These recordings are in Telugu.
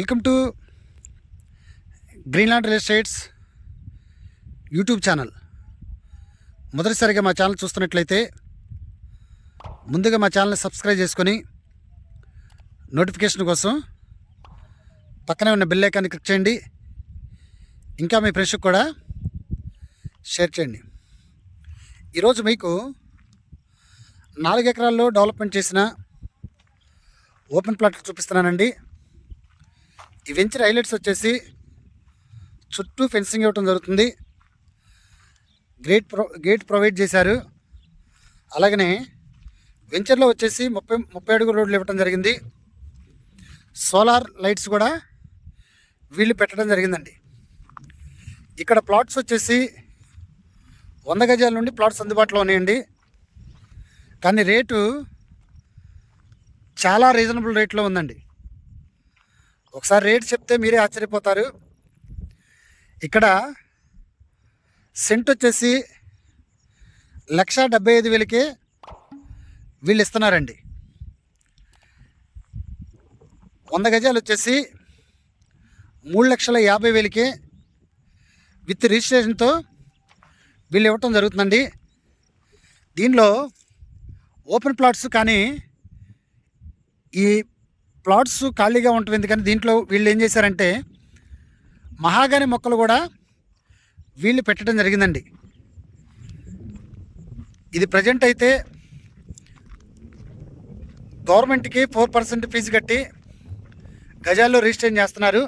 Welcome to Greenland real estates YouTube channel. మొదటిసారిగా మా ఛానల్ చూస్తున్నట్లయితే ముందుగా మా ఛానల్ని సబ్స్క్రైబ్ చేసుకొని నోటిఫికేషన్ కోసం పక్కనే ఉన్న బెల్ ఐకాన్ని క్లిక్ చేయండి. ఇంకా మీ ఫ్రెండ్స్కి కూడా షేర్ చేయండి. ఈరోజు మీకు నాలుగు ఎకరాల్లో డెవలప్మెంట్ చేసిన ఓపెన్ ప్లాట్లు చూపిస్తున్నానండి. ఈ వెంచర్ హైలైట్స్ వచ్చేసి చుట్టూ ఫెన్సింగ్ ఇవ్వటం జరుగుతుంది. గేట్ ప్రొ గేట్ ప్రొవైడ్ చేశారు. అలాగనే వెంచర్లో వచ్చేసి ముప్పై ముప్పై అడుగు రోడ్లు ఇవ్వటం జరిగింది. సోలార్ లైట్స్ కూడా వీళ్ళు పెట్టడం జరిగిందండి. ఇక్కడ ప్లాట్స్ వచ్చేసి వంద గజాల నుండి ప్లాట్స్ అందుబాటులో ఉన్నాయండి. కానీ రేటు చాలా రీజనబుల్ రేట్లో ఉందండి. ఒకసారి రేట్ చెప్తే మీరే ఆశ్చర్యపోతారు. ఇక్కడ సెంట్ వచ్చేసి లక్ష డెబ్బై ఐదు వేలకే వీళ్ళు ఇస్తున్నారండి. వంద గజాలు వచ్చేసి మూడు లక్షల యాభై వేలకే విత్ రిజిస్ట్రేషన్తో వీళ్ళు ఇవ్వటం జరుగుతుందండి. దీనిలో ఓపెన్ ప్లాట్స్ కానీ ఈ ప్లాట్స్ ఖాళీగా ఉంటుంది ఎందుకంటే దీంట్లో వీళ్ళు ఏం చేశారంటే మహాగాని మొక్కలు కూడా వీళ్ళు పెట్టడం జరిగిందండి. ఇది ప్రజెంట్ అయితే గవర్నమెంట్కి ఫోర్ పర్సెంట్ ఫీజు కట్టి గజాల్లో రిజిస్ట్రేషన్ చేస్తున్నారు.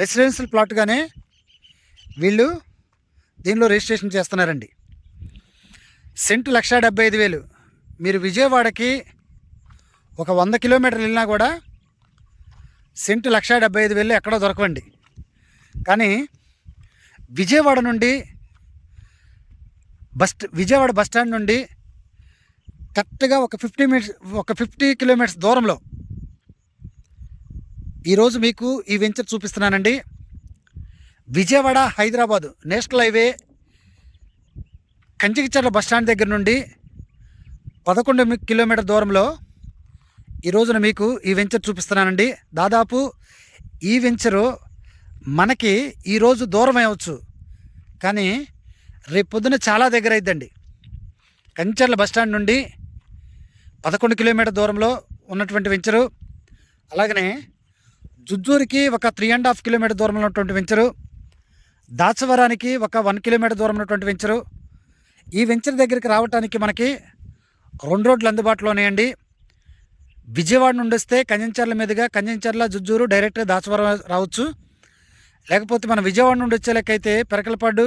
రెసిడెన్షియల్ ప్లాట్గానే వీళ్ళు దీనిలో రిజిస్ట్రేషన్ చేస్తున్నారండి. సెంటు లక్ష డెబ్బై ఐదు వేలు. మీరు విజయవాడకి ఒక వంద కిలోమీటర్లు వెళ్ళినా కూడా సెంటు లక్ష డెబ్బై ఐదు వేలు ఎక్కడో దొరకవండి. కానీ విజయవాడ నుండి బస్ విజయవాడ బస్ స్టాండ్ నుండి కరెక్ట్గా ఒక ఫిఫ్టీ మినిట్స్ ఒక ఫిఫ్టీ కిలోమీటర్స్ దూరంలో ఈరోజు మీకు ఈ వెంచర్ చూపిస్తున్నానండి. Vijayawada Hyderabad national highway Kanchikacherla bus stand దగ్గర నుండి పదకొండు కిలోమీటర్ దూరంలో ఈ రోజున మీకు ఈ వెంచర్ చూపిస్తున్నానండి. దాదాపు ఈ వెంచరు మనకి ఈరోజు దూరం అవ్వచ్చు. కానీ రేపు పొద్దున చాలా దగ్గర అయిద్దండి. కంచర్ల బస్ స్టాండ్ నుండి పదకొండు కిలోమీటర్ దూరంలో ఉన్నటువంటి వెంచరు అలాగనే జుజ్జూరికి ఒక త్రీ అండ్ హాఫ్ కిలోమీటర్ దూరంలో ఉన్నటువంటి వెంచరు దాచవరానికి ఒక వన్ కిలోమీటర్ దూరం ఉన్నటువంటి వెంచరు. ఈ వెంచర్ దగ్గరికి రావడానికి మనకి రెండు రోడ్లు అందుబాటులో ఉన్నాయండి. విజయవాడ నుండి వస్తే కంచెంచర్ల మీదుగా కంచెంచర్ల జుజ్జూరు డైరెక్ట్గా దాచవరం రావచ్చు. లేకపోతే మన విజయవాడ నుండి వచ్చే లెక్కైతే పెరకలపాడు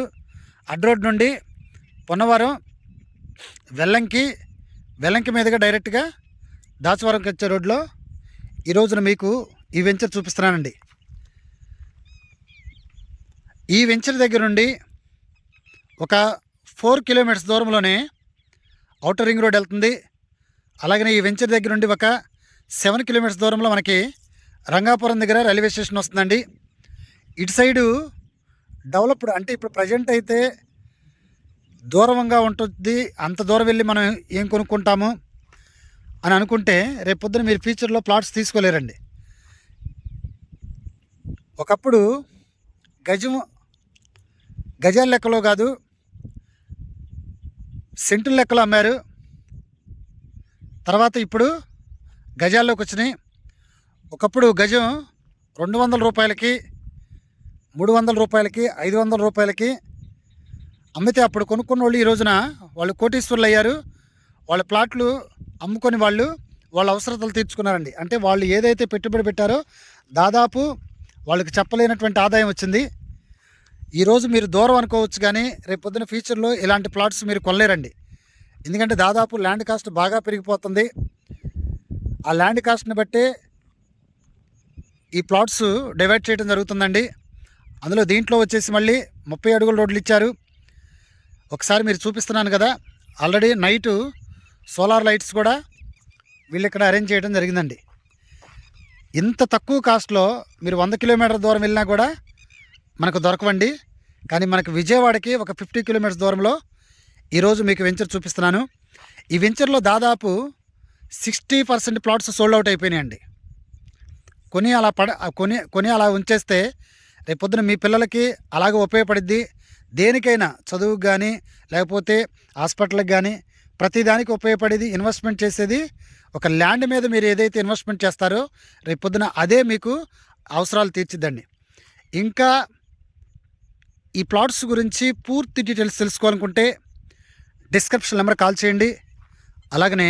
అడ్రోడ్ నుండి పొన్నవరం వెల్లంకి వెల్లంకి మీదుగా డైరెక్ట్గా దాచవరంకి వచ్చే రోడ్లో ఈ రోజున మీకు ఈ వెంచర్ చూపిస్తున్నానండి. ఈ వెంచర్ దగ్గర నుండి ఒక ఫోర్ కిలోమీటర్స్ దూరంలోనే అవుటర్ రింగ్ రోడ్ వెళ్తుంది. అలాగనే ఈ వెంచర్ దగ్గర నుండి ఒక సెవెన్ కిలోమీటర్స్ దూరంలో మనకి రంగాపురం దగ్గర రైల్వే స్టేషన్ వస్తుందండి. ఇటు సైడు డెవలప్డ్ అంటే ఇప్పుడు ప్రజెంట్ అయితే దూరంగా ఉంటుంది. అంత దూరం వెళ్ళి మనం ఏం కొనుక్కుంటాము అని అనుకుంటే రేపు పొద్దున మీరు ఫ్యూచర్లో ప్లాట్స్ తీసుకోలేరండి. ఒకప్పుడు గజం గజాల లెక్కలో కాదు సెంటుల లెక్కలో అమ్మారు. తర్వాత ఇప్పుడు గజాల్లోకి వచ్చినాయి. ఒకప్పుడు గజం రెండు వందల రూపాయలకి మూడు వందల రూపాయలకి ఐదు వందల రూపాయలకి అమ్మితే అప్పుడు కొనుక్కున్న వాళ్ళు ఈ రోజున వాళ్ళు కోటీశ్వరులు అయ్యారు. వాళ్ళ ప్లాట్లు అమ్ముకొని వాళ్ళు వాళ్ళ అవసరతలు తీర్చుకున్నారండి. అంటే వాళ్ళు ఏదైతే పెట్టుబడి పెట్టారో దాదాపు వాళ్ళకి చెప్పలేనటువంటి ఆదాయం వచ్చింది. ఈరోజు మీరు దూరం అనుకోవచ్చు కానీ రేపు పొద్దున ఫ్యూచర్లో ఇలాంటి ప్లాట్స్ మీరు కొనలేరండి. ఎందుకంటే దాదాపు ల్యాండ్ కాస్ట్ బాగా పెరిగిపోతుంది. ఆ ల్యాండ్ కాస్ట్ని బట్టే ఈ ప్లాట్స్ డివైడ్ చేయడం జరుగుతుందండి. అందులో దీంట్లో వచ్చేసి మళ్ళీ ముప్పై అడుగుల రోడ్లు ఇచ్చారు. ఒకసారి మీరు చూపిస్తున్నాను కదా ఆల్రెడీ నైటు సోలార్ లైట్స్ కూడా వీళ్ళు ఇక్కడ అరేంజ్ చేయడం జరిగిందండి. ఇంత తక్కువ కాస్ట్లో మీరు వంద కిలోమీటర్ దూరం వెళ్ళినా కూడా మనకు దొరకవండి. కానీ మనకు విజయవాడకి ఒక ఫిఫ్టీ కిలోమీటర్స్ దూరంలో ఈరోజు మీకు వెంచర్ చూపిస్తున్నాను. ఈ వెంచర్లో దాదాపు sixty percent plots sold out అయిపోయినాయండి. కొని అలా పడ కొని కొని అలా ఉంచేస్తే రేపొద్దున మీ పిల్లలకి అలాగే ఉపయోగపడిద్ది. దేనికైనా చదువుకు కానీ లేకపోతే హాస్పిటల్కి కానీ ప్రతిదానికి ఉపయోగపడేది ఇన్వెస్ట్మెంట్ చేసేది ఒక ల్యాండ్ మీద మీరు ఏదైతే ఇన్వెస్ట్మెంట్ చేస్తారో రేపొద్దున అదే మీకు అవసరాలు తీర్చిద్దండి. ఇంకా ఈ ప్లాట్స్ గురించి పూర్తి డీటెయిల్స్ తెలుసుకోవాలనుకుంటే డిస్క్రిప్షన్ నెంబర్ కాల్ చేయండి. అలాగనే